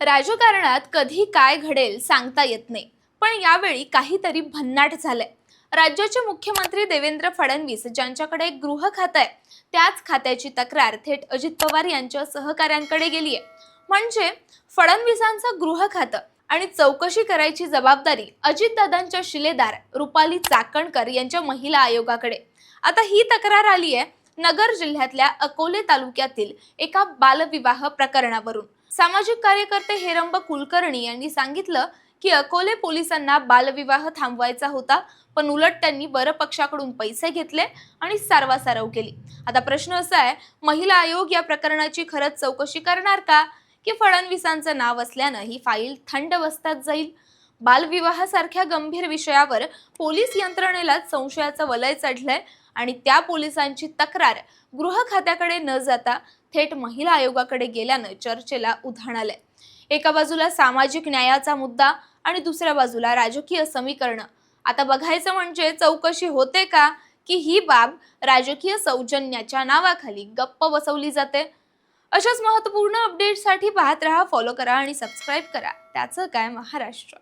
राजकारणात कधी काय घडेल सांगता येत नाही. पण यावेळी काहीतरी भन्नाट झालंय. राज्याचे मुख्यमंत्री देवेंद्र फडणवीस ज्यांच्याकडे गृह खातं आहे त्याच खात्याची तक्रार थेट अजित पवार यांच्या सहकाऱ्यांकडे गेली आहे म्हणजे फडणवीसांचं गृह खातं आणि चौकशी करायची जबाबदारी अजितदादांच्या शिलेदार रुपाली चाकणकर यांच्या महिला आयोगाकडे. आता ही तक्रार आली आहे नगर जिल्ह्यातल्या अकोले तालुक्यातील एका बालविवाह प्रकरणावरून. सामाजिक कार्यकर्ते हेरंब कुलकर्णी यांनी सांगितलं की अकोले पोलिसांना बालविवाह थांबवायचा होता पण उलट त्यांनी वर पक्षाकडून पैसे घेतले आणि सारवासारव केली. आता प्रश्न असा आहे महिला आयोग या प्रकरणाची खरंच चौकशी करणार का? की फडणवीसांचं नाव असल्यानं ही फाईल थंड बसतात जाईल? बालविवाहासारख्या गंभीर विषयावर पोलीस यंत्रणेलाच संशयाचं वलय चढलंय आणि त्या पोलिसांची तक्रार गृह खात्याकडे न जाता थेट महिला आयोगाकडे गेल्यानं चर्चेला उधाण आलंय. एका बाजूला सामाजिक न्यायाचा मुद्दा आणि दुसऱ्या बाजूला राजकीय समीकरणं. आता बघायचं म्हणजे चौकशी होते का की ही बाब राजकीय सौजन्याच्या नावाखाली गप्प बसवली जाते? अशाच महत्त्वपूर्ण अपडेटसाठी पाहत राहा फॉलो करा आणि सबस्क्राईब करा. त्याचं काय महाराष्ट्र.